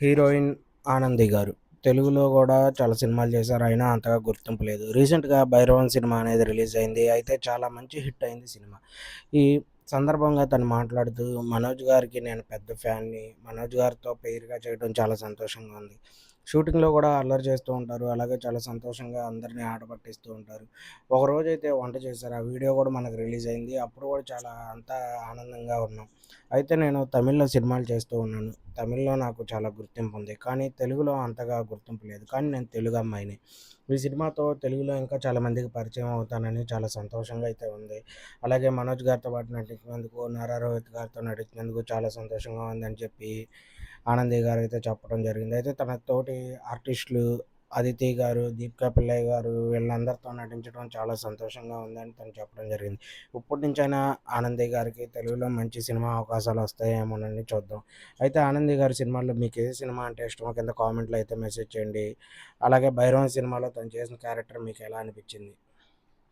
Heroine Anandi గారు. తెలుగులో కూడా చాలా సినిమాలు చేశారు. అయినా అంతగా గుర్తింపు లేదు. రీసెంట్గా భైరవన్ సినిమా అనేది రిలీజ్ అయింది. అయితే చాలా మంచి హిట్ అయింది సినిమా. ఈ సందర్భంగా తను మాట్లాడుతూ మనోజ్ గారికి నేను పెద్ద ఫ్యాన్ని మనోజ్ గారితో పేరుగా చేయడం చాలా సంతోషంగా ఉంది. షూటింగ్లో కూడా అల్లరి చేస్తూ ఉంటారు. అలాగే చాలా సంతోషంగా అందరినీ ఆట పట్టిస్తూ ఉంటారు. ఒకరోజు అయితే వంట చేశారు. ఆ వీడియో కూడా మనకు రిలీజ్ అయింది. అప్పుడు కూడా చాలా అంతా ఆనందంగా ఉన్నాం. అయితే నేను తమిళ్ళో సినిమాలు చేస్తూ ఉన్నాను. తమిళ్ళో నాకు చాలా గుర్తింపు ఉంది. కానీ తెలుగులో అంతగా గుర్తింపు లేదు. కానీ నేను తెలుగు అమ్మాయిని. ఈ సినిమాతో తెలుగులో ఇంకా చాలా మందికి పరిచయం అవుతానని చాలా సంతోషంగా అయితే ఉంది. అలాగే మనోజ్ గారితో పాటు నటించినందుకు నారా రోహిత్ గారితో నటించినందుకు చాలా సంతోషంగా ఉందని చెప్పి ఆనంది గారు అయితే చెప్పడం జరిగింది. అయితే తన తోటి ఆర్టిస్టులు అదితి గారు దీపికా పిల్లయ్య గారు వీళ్ళందరితో నటించడం చాలా సంతోషంగా ఉందని తను చెప్పడం జరిగింది. ఇప్పటి నుంచైనా ఆనంది గారికి తెలుగులో మంచి సినిమా అవకాశాలు వస్తాయేమోనని చూద్దాం. అయితే ఆనంది గారి సినిమాల్లో మీకు ఏ సినిమా అంటే ఇష్టమో కింద కామెంట్లో అయితే మెసేజ్ చేయండి. అలాగే భైరవన్ సినిమాలో తను చేసిన క్యారెక్టర్ మీకు ఎలా అనిపించింది?